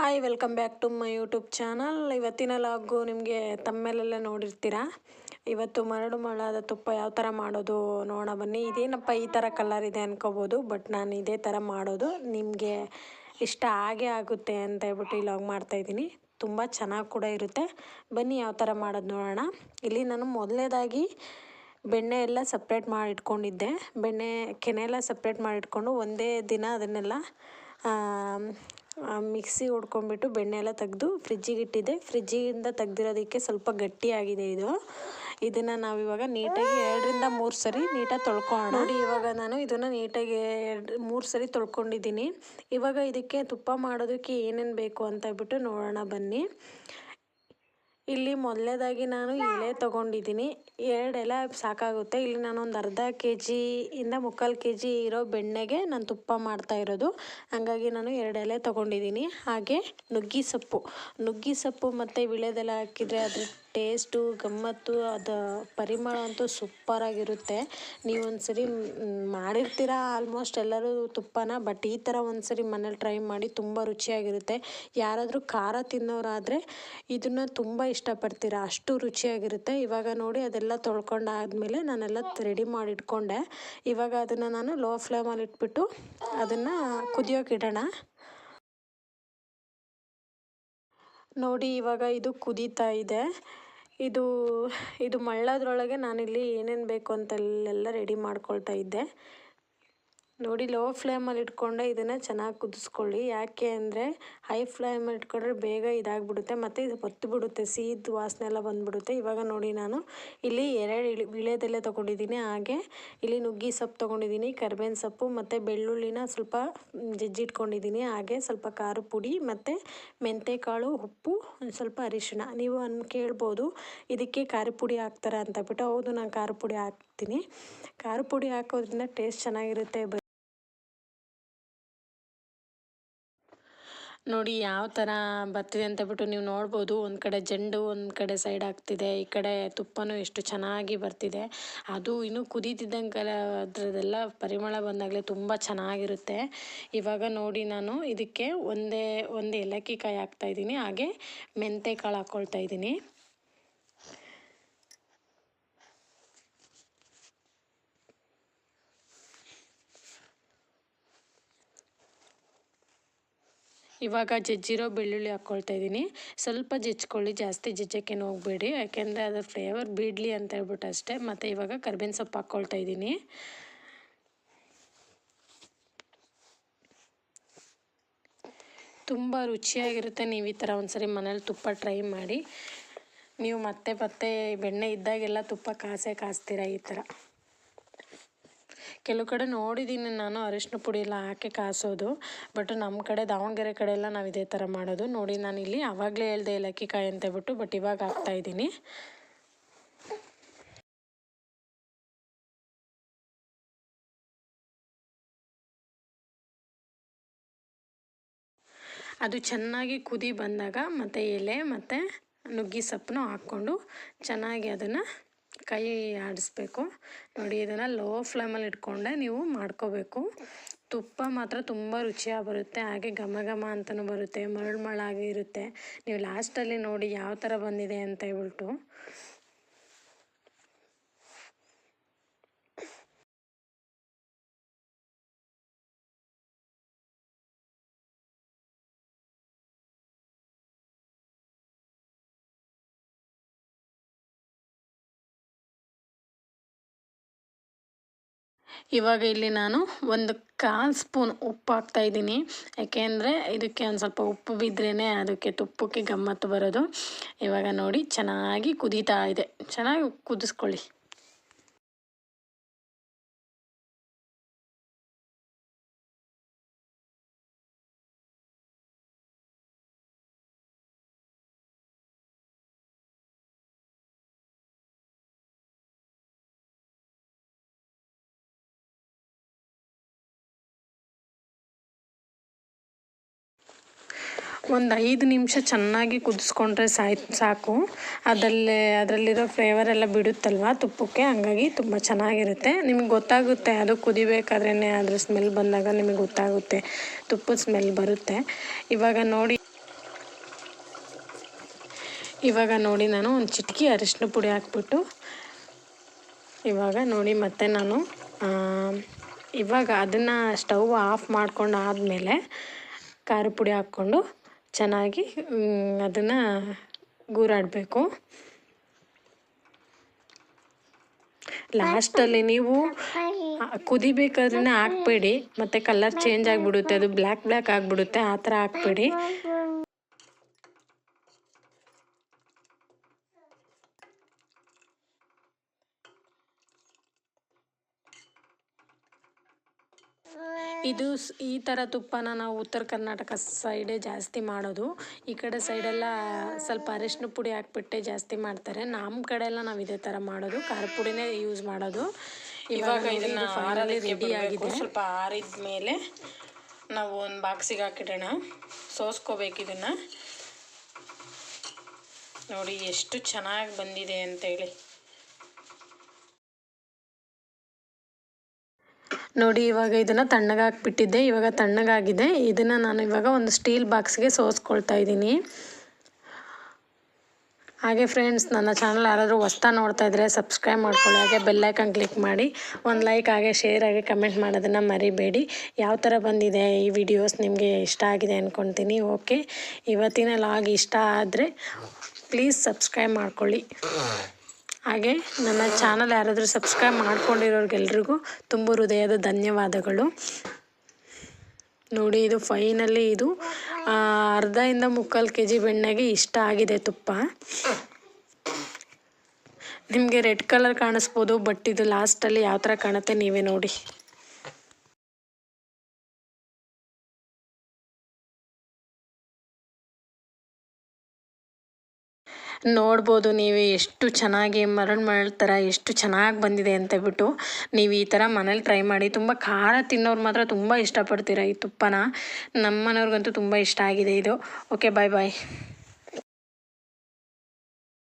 Hi welcome back to my YouTube channel ಇವತ್ತಿನ ಲಾಗು ನಿಮಗೆ ತಮ್ಮೇಲೆಲ್ಲ ನೋಡಿರ್ತೀರ? ಇವತ್ತು ಮರಳು ಮರಳಾದ ತುಪ್ಪ ಯಾವ ಥರ ಮಾಡೋದು ನೋಡೋಣ ಬನ್ನಿ. ಇದೇನಪ್ಪ ಈ ಥರ ಕಲರ್ ಇದೆ ಅನ್ಕೋಬೋದು ಬಟ್ ನಾನು ಇದೇ ಥರ ಮಾಡೋದು. ನಿಮಗೆ ಇಷ್ಟ ಆಗೇ ಆಗುತ್ತೆ ಅಂತ ಹೇಳ್ಬಿಟ್ಟು ಈ ಲಾಗ್ ಮಾಡ್ತಾಯಿದ್ದೀನಿ ತುಂಬ ಚೆನ್ನಾಗಿ ಕೂಡ ಇರುತ್ತೆ. ಬನ್ನಿ ಯಾವ ಥರ ಮಾಡೋದು ನೋಡೋಣ. ಇಲ್ಲಿ ನಾನು ಮೊದಲನೇದಾಗಿ ಬೆಣ್ಣೆ ಎಲ್ಲ ಸಪ್ರೇಟ್ ಮಾಡಿಟ್ಕೊಂಡಿದ್ದೆ. ಬೆಣ್ಣೆ, ಕೆನೆ ಎಲ್ಲ ಸಪ್ರೇಟ್ ಮಾಡಿಟ್ಕೊಂಡು ಒಂದೇ ದಿನ ಅದನ್ನೆಲ್ಲ ಮಿಕ್ಸಿ ಹೊಡ್ಕೊಂಡ್ಬಿಟ್ಟು ಬೆಣ್ಣೆ ಎಲ್ಲ ತೆಗೆದು ಫ್ರಿಜ್ಜಿಗೆ ಇಟ್ಟಿದ್ದೆ. ಫ್ರಿಜ್ಜಿಗಿಂದ ತೆಗ್ದಿರೋದಕ್ಕೆ ಸ್ವಲ್ಪ ಗಟ್ಟಿಯಾಗಿದೆ ಇದು. ಇದನ್ನು ನಾವಿವಾಗ ನೀಟಾಗಿ ಎರಡರಿಂದ ಮೂರು ಸರಿ ನೀಟಾಗಿ ತೊಳ್ಕೊಳ್ಳೋಣ. ನೋಡಿ, ಇವಾಗ ನಾನು ಇದನ್ನು ನೀಟಾಗಿ ಎರಡು, ಮೂರು ಸರಿ ತೊಳ್ಕೊಂಡಿದ್ದೀನಿ. ಇವಾಗ ಇದಕ್ಕೆ ತುಪ್ಪ ಮಾಡೋದಕ್ಕೆ ಏನೇನು ಬೇಕು ಅಂತ ಬಿಟ್ಟು ನೋಡೋಣ ಬನ್ನಿ. ಇಲ್ಲಿ ಮೊದಲನೇದಾಗಿ ನಾನು ಎಲೆ ತೊಗೊಂಡಿದ್ದೀನಿ. ಎರಡು ಎಲೆ ಸಾಕಾಗುತ್ತೆ. ಇಲ್ಲಿ ನಾನು ಒಂದು ಅರ್ಧ ಕೆ ಜಿಯಿಂದ ಮುಕ್ಕಾಲು ಕೆ ಜಿ ಇರೋ ಬೆಣ್ಣೆಗೆ ನಾನು ತುಪ್ಪ ಮಾಡ್ತಾ ಇರೋದು. ಹಾಗಾಗಿ ನಾನು ಎರಡು ಎಲೆ ತೊಗೊಂಡಿದ್ದೀನಿ. ಹಾಗೆ ನುಗ್ಗಿ ಸೊಪ್ಪು. ನುಗ್ಗಿ ಸೊಪ್ಪು ಮತ್ತು ವಿಳೆದೆಲೆ ಹಾಕಿದರೆ ಅದ್ರ ಟೇಸ್ಟು, ಗಮ್ಮತ್ತು, ಅದು ಪರಿಮಳ ಅಂತೂ ಸೂಪರಾಗಿರುತ್ತೆ. ನೀವು ಒಂದು ಸರಿ ಮಾಡಿರ್ತೀರ ಆಲ್ಮೋಸ್ಟ್ ಎಲ್ಲರೂ ತುಪ್ಪನ, ಬಟ್ ಈ ಥರ ಒಂದ್ಸರಿ ಮನೇಲಿ ಟ್ರೈ ಮಾಡಿ ತುಂಬ ರುಚಿಯಾಗಿರುತ್ತೆ. ಯಾರಾದರೂ ಖಾರ ತಿನ್ನೋರಾದರೆ ಇದನ್ನು ತುಂಬ ಇಷ್ಟಪಡ್ತೀರ? ಅಷ್ಟು ರುಚಿಯಾಗಿರುತ್ತೆ. ಇವಾಗ ನೋಡಿ ಅದೆಲ್ಲ ತೊಳ್ಕೊಂಡಾದ್ಮೇಲೆ ನಾನೆಲ್ಲ ರೆಡಿ ಮಾಡಿ ಇಟ್ಕೊಂಡೆ ಇವಾಗ ಅದನ್ನು ನಾನು ಲೋ ಫ್ಲೇಮಲ್ಲಿ ಇಟ್ಬಿಟ್ಟು ಅದನ್ನು ಕುದಿಯೋಕೆ ಇಡೋಣ. ನೋಡಿ, ಇವಾಗ ಇದು ಕುದೀತಾ ಇದೆ. ಇದು ಇದು ಮಳ್ಳೋದ್ರೊಳಗೆ ನಾನಿಲ್ಲಿ ಏನೇನು ಬೇಕು ಅಂತೆಲ್ಲ ರೆಡಿ ಮಾಡ್ಕೊಳ್ತಾ ಇದ್ದೆ. ನೋಡಿ ಲೋ ಫ್ಲೇಮಲ್ಲಿ ಇಟ್ಕೊಂಡೆ ಇದನ್ನು ಚೆನ್ನಾಗಿ ಕುದಿಸ್ಕೊಳ್ಳಿ. ಯಾಕೆ ಅಂದರೆ ಹೈ ಫ್ಲೇಮಲ್ಲಿ ಇಟ್ಕೊಂಡ್ರೆ ಬೇಗ ಇದಾಗ್ಬಿಡುತ್ತೆ ಮತ್ತು ಇದು ಹೊತ್ತು ಬಿಡುತ್ತೆ ಸೀದ ವಾಸನೆ ಎಲ್ಲ ಬಂದುಬಿಡುತ್ತೆ. ಇವಾಗ ನೋಡಿ ನಾನು ಇಲ್ಲಿ ಎರಡು ಇಳಿ ವಿಳೆದೆಲೆ ತೊಗೊಂಡಿದ್ದೀನಿ. ಹಾಗೆ ಇಲ್ಲಿ ನುಗ್ಗಿ ಸೊಪ್ಪು ತೊಗೊಂಡಿದ್ದೀನಿ, ಕರ್ಬೇವಿನ ಸೊಪ್ಪು ಮತ್ತು ಬೆಳ್ಳುಳ್ಳಿನ ಸ್ವಲ್ಪ ಜಜ್ಜಿಟ್ಕೊಂಡಿದ್ದೀನಿ ಹಾಗೆ ಸ್ವಲ್ಪ ಖಾರ ಪುಡಿ ಮತ್ತು ಮೆಂತೆಕಾಳು, ಉಪ್ಪು, ಸ್ವಲ್ಪ ಅರಿಶಿಣ. ನೀವು ಅನ್ ಕೇಳ್ಬೋದು ಇದಕ್ಕೆ ಖಾರ ಪುಡಿ ಹಾಕ್ತಾರೆ ಅಂತ ಬಿಟ್ಟು. ಹೌದು, ನಾನು ಖಾರ ಪುಡಿ ಹಾಕ್ತೀನಿ. ಖಾರ ಪುಡಿ ಹಾಕೋದ್ರಿಂದ ಟೇಸ್ಟ್ ಚೆನ್ನಾಗಿರುತ್ತೆ. ನೋಡಿ ಯಾವ ಥರ ಬರ್ತಿದೆ ಅಂತ ಬಿಟ್ಟು ನೀವು ನೋಡ್ಬೋದು. ಒಂದು ಕಡೆ ಜಂಡು, ಒಂದು ಕಡೆ ಸೈಡ್ ಆಗ್ತಿದೆ. ಈ ಕಡೆ ತುಪ್ಪನೂ ಎಷ್ಟು ಚೆನ್ನಾಗಿ ಬರ್ತಿದೆ. ಅದು ಇನ್ನು ಕುದೀತಿದ್ದಂಗೆ ಅದರದೆಲ್ಲ ಪರಿಮಳ ಬಂದಾಗಲೇ ತುಂಬ ಚೆನ್ನಾಗಿರುತ್ತೆ. ಇವಾಗ ನೋಡಿ ನಾನು ಇದಕ್ಕೆ ಒಂದೇ, ಒಂದು ಏಲಕ್ಕಿ ಕಾಯಿ ಹಾಕ್ತಾಯಿದ್ದೀನಿ ಹಾಗೆ ಮೆಂತೆ ಕಾಳು ಹಾಕ್ಕೊಳ್ತಾ ಇದ್ದೀನಿ. ಇವಾಗ ಜಜ್ಜಿರೋ ಬೆಳ್ಳುಳ್ಳಿ ಹಾಕ್ಕೊಳ್ತಾ ಇದ್ದೀನಿ. ಸ್ವಲ್ಪ ಜಜ್ಕೊಳ್ಳಿ ಜಾಸ್ತಿ ಜಜ್ಜಕ್ಕೇನು ಹೋಗಬೇಡಿ. ಯಾಕೆಂದರೆ ಅದರ ಫ್ಲೇವರ್ ಬಿಡಲಿ ಅಂತ ಹೇಳ್ಬಿಟ್ಟು ಅಷ್ಟೇ. ಮತ್ತು ಇವಾಗ ಕರ್ಬೇವಿನ ಸೊಪ್ಪು ಹಾಕ್ಕೊಳ್ತಾ ಇದ್ದೀನಿ. ತುಂಬ ರುಚಿಯಾಗಿರುತ್ತೆ. ನೀವು ಈ ಥರ ಒಂದ್ಸರಿ ಮನೇಲಿ ತುಪ್ಪ ಟ್ರೈ ಮಾಡಿ. ನೀವು ಮತ್ತೆ ಮತ್ತೆ ಬೆಣ್ಣೆ ಇದ್ದಾಗೆಲ್ಲ ತುಪ್ಪ ಕಾಸೇ ಕಾಸ್ತೀರ ಈ ಥರ. ಕೆಲವು ಕಡೆ ನೋಡಿದ್ದೀನಿ ನಾನು ಅರಿಶಿನ ಪುಡಿ ಎಲ್ಲ ಹಾಕಿ ಕಾಸೋದು ಬಟ್ ನಮ್ಮ ಕಡೆ, ದಾವಣಗೆರೆ ಕಡೆ ಎಲ್ಲ ನಾವು ಇದೇ ಥರ ಮಾಡೋದು. ನೋಡಿ ನಾನು ಇಲ್ಲಿ ಆವಾಗಲೇ ಹೇಳ್ದೆ ಏಲಕ್ಕಿ ಕಾಯಿ ಅಂತ ಹೇಳ್ಬಿಟ್ಟು ಬಟ್ ಇವಾಗ ಹಾಕ್ತಾಯಿದ್ದೀನಿ ಅದು ಚೆನ್ನಾಗಿ ಕುದಿ ಬಂದಾಗ ಮತ್ತು ಎಲೆ ಮತ್ತು ನುಗ್ಗಿ ಸೊಪ್ಪನ್ನು ಹಾಕ್ಕೊಂಡು ಚೆನ್ನಾಗಿ ಅದನ್ನು ಕೈ ಆಡಿಸ್ಬೇಕು. ನೋಡಿ, ಇದನ್ನು ಲೋ ಫ್ಲೇಮಲ್ಲಿ ಇಟ್ಕೊಂಡೆ ನೀವು ಮಾಡ್ಕೋಬೇಕು. ತುಪ್ಪ ಮಾತ್ರ ತುಂಬ ರುಚಿಯಾಗಿ ಬರುತ್ತೆ. ಹಾಗೆ ಘಮ ಘಮ ಅಂತಲೂ ಬರುತ್ತೆ. ಮರಳು ಮರಳಾಗಿ ಇರುತ್ತೆ. ನೀವು ಲಾಸ್ಟಲ್ಲಿ ನೋಡಿ ಯಾವ ಥರ ಬಂದಿದೆ ಅಂತ ಹೇಳ್ಬಿಟ್ಟು. ಇವಾಗ ಇಲ್ಲಿ ನಾನು ಒಂದು ಕಾಲು ಸ್ಪೂನ್ ಉಪ್ಪು ಹಾಕ್ತಾಯಿದ್ದೀನಿ ಯಾಕೆಂದರೆ ಇದಕ್ಕೆ ಒಂದು ಸ್ವಲ್ಪ ಉಪ್ಪು ಬಿದ್ರೇ ಅದಕ್ಕೆ ತುಪ್ಪಕ್ಕೆ ಗಮ್ಮತ್ತು ಬರೋದು. ಇವಾಗ ನೋಡಿ, ಚೆನ್ನಾಗಿ ಕುದೀತಾ ಇದೆ. ಚೆನ್ನಾಗಿ ಕುದಿಸ್ಕೊಳ್ಳಿ. ಒಂದು ಐದು ನಿಮಿಷ ಚೆನ್ನಾಗಿ ಕುದಿಸ್ಕೊಂಡ್ರೆ ಸಾಯ್, ಸಾಕು. ಅದರಲ್ಲೇ, ಅದರಲ್ಲಿರೋ ಫ್ಲೇವರ್ ಎಲ್ಲ ಬಿಡುತ್ತಲ್ವ ತುಪ್ಪಕ್ಕೆ? ಹಂಗಾಗಿ ತುಂಬ ಚೆನ್ನಾಗಿರುತ್ತೆ. ನಿಮಗೆ ಗೊತ್ತಾಗುತ್ತೆ ಅದು ಕುದಿಬೇಕಾದ್ರೇ ಅದ್ರ ಸ್ಮೆಲ್ ಬಂದಾಗ ನಿಮಗೆ ಗೊತ್ತಾಗುತ್ತೆ ತುಪ್ಪದ ಸ್ಮೆಲ್ ಬರುತ್ತೆ. ಇವಾಗ ನೋಡಿ. ಇವಾಗ ನೋಡಿ ನಾನು ಒಂದು ಚಿಟಕಿ ಅರಿಶಿನ ಪುಡಿ ಹಾಕ್ಬಿಟ್ಟು, ಇವಾಗ ನೋಡಿ ಮತ್ತೆ ನಾನು ಇವಾಗ ಅದನ್ನು ಸ್ಟವ್ ಆಫ್ ಮಾಡ್ಕೊಂಡು ಆದಮೇಲೆ ಖಾರ ಪುಡಿ ಹಾಕ್ಕೊಂಡು ಚೆನ್ನಾಗಿ ಅದನ್ನು ಗೂರಾಡಬೇಕು. ಲಾಸ್ಟಲ್ಲಿ ನೀವು ಕುದಿಬೇಕಾದ್ರೆ ಹಾಕ್ಬೇಡಿ, ಮತ್ತು ಕಲರ್ ಚೇಂಜ್ ಆಗಿಬಿಡುತ್ತೆ, ಅದು ಬ್ಲ್ಯಾಕ್ ಬ್ಲ್ಯಾಕ್ ಆಗಿಬಿಡುತ್ತೆ, ಆ ಥರ ಹಾಕ್ಬೇಡಿ. ಇದು ಈ ಥರ ತುಪ್ಪನ ನಾವು ಉತ್ತರ ಕರ್ನಾಟಕ ಸೈಡೇ ಜಾಸ್ತಿ ಮಾಡೋದು. ಈ ಕಡೆ ಸೈಡೆಲ್ಲ ಸ್ವಲ್ಪ ಅರಿಶಿನ ಪುಡಿ ಹಾಕ್ಬಿಟ್ಟೆ ಜಾಸ್ತಿ ಮಾಡ್ತಾರೆ. ನಮ್ಮ ಕಡೆ ಎಲ್ಲ ನಾವು ಇದೇ ಥರ ಮಾಡೋದು. ಖಾರ ಪುಡಿನೇ ಯೂಸ್ ಮಾಡೋದು. ಇವಾಗ ಇದನ್ನ ಫೈನಲಿ ರೆಡಿ ಆಗಿದೆ. ಸ್ವಲ್ಪ ಆರಿದ ಮೇಲೆ ನಾವು ಒಂದು ಬಾಕ್ಸಿಗೆ ಹಾಕಿಡೋಣ. ಸೋಸ್ಕೋಬೇಕು ಇದನ್ನು. ನೋಡಿ ಎಷ್ಟು ಚೆನ್ನಾಗಿ ಬಂದಿದೆ ಅಂತೇಳಿ ನೋಡಿ, ಇವಾಗ ಇದನ್ನು ತಣ್ಣಗಾಕ್ಬಿಟ್ಟಿದ್ದೆ ಇವಾಗ ತಣ್ಣಗಾಗಿದೆ. ಇದನ್ನು ನಾನು ಇವಾಗ ಒಂದು ಸ್ಟೀಲ್ ಬಾಕ್ಸ್ಗೆ ಸೋಸ್ಕೊಳ್ತಾ ಇದ್ದೀನಿ. ಹಾಗೆ ಫ್ರೆಂಡ್ಸ್ ನನ್ನ ಚಾನಲ್ ಯಾರಾದರೂ ಹೊಸ್ತಾ ನೋಡ್ತಾ ಇದ್ದರೆ ಸಬ್ಸ್ಕ್ರೈಬ್ ಮಾಡ್ಕೊಳ್ಳಿ. ಹಾಗೆ ಬೆಲ್ಲೈಕನ್ ಕ್ಲಿಕ್ ಮಾಡಿ. ಒಂದು ಲೈಕ್ ಹಾಗೆ ಶೇರ್ ಆಗಿ ಕಮೆಂಟ್ ಮಾಡೋದನ್ನು ಮರಿಬೇಡಿ. ಯಾವ ಥರ ಬಂದಿದೆ ಈ ವಿಡಿಯೋಸ್ ನಿಮಗೆ ಇಷ್ಟ ಆಗಿದೆ ಅಂದ್ಕೊತೀನಿ ಓಕೆ ಇವತ್ತಿನ ಲಾಗ್ ಇಷ್ಟ ಆದರೆ ಪ್ಲೀಸ್ ಸಬ್ಸ್ಕ್ರೈಬ್ ಮಾಡ್ಕೊಳ್ಳಿ. ಹಾಗೆ ನನ್ನ ಚಾನಲ್ ಯಾರಾದರೂ ಸಬ್ಸ್ಕ್ರೈಬ್ ಮಾಡ್ಕೊಂಡಿರೋರಿಗೆಲ್ರಿಗೂ ತುಂಬ ಹೃದಯದ ಧನ್ಯವಾದಗಳು. ನೋಡಿ ಇದು ಫೈನಲಿ ಇದು ಅರ್ಧದಿಂದ ಮುಕ್ಕಾಲು ಕೆ ಜಿ ಬೆಣ್ಣೆಗೆ ಇಷ್ಟ ಆಗಿದೆ ತುಪ್ಪ. ನಿಮಗೆ ರೆಡ್ ಕಲರ್ ಕಾಣಿಸ್ಬೋದು, ಬಟ್ ಇದು ಲಾಸ್ಟಲ್ಲಿ ಯಾವ ಥರ ಕಾಣುತ್ತೆ ನೀವೇ ನೋಡಿ. ನೋಡ್ಬೋದು ನೀವು ಎಷ್ಟು ಚೆನ್ನಾಗಿ ಮರಳು ಮರಳು ಥರ ಎಷ್ಟು ಚೆನ್ನಾಗಿ ಬಂದಿದೆ ಅಂತ ಬಿಟ್ಟು ನೀವು ಈ ಥರ ಮನೇಲಿ ಟ್ರೈ ಮಾಡಿ ತುಂಬ ಖಾರ ತಿನ್ನೋರು ಮಾತ್ರ ತುಂಬ ಇಷ್ಟಪಡ್ತೀರ ಈ ತುಪ್ಪನ? ನಮ್ಮ ಮನೆಯವ್ರಿಗಂತೂ ತುಂಬ ಇಷ್ಟ ಆಗಿದೆ ಇದು. ಓಕೆ ಬಾಯ್ ಬಾಯ್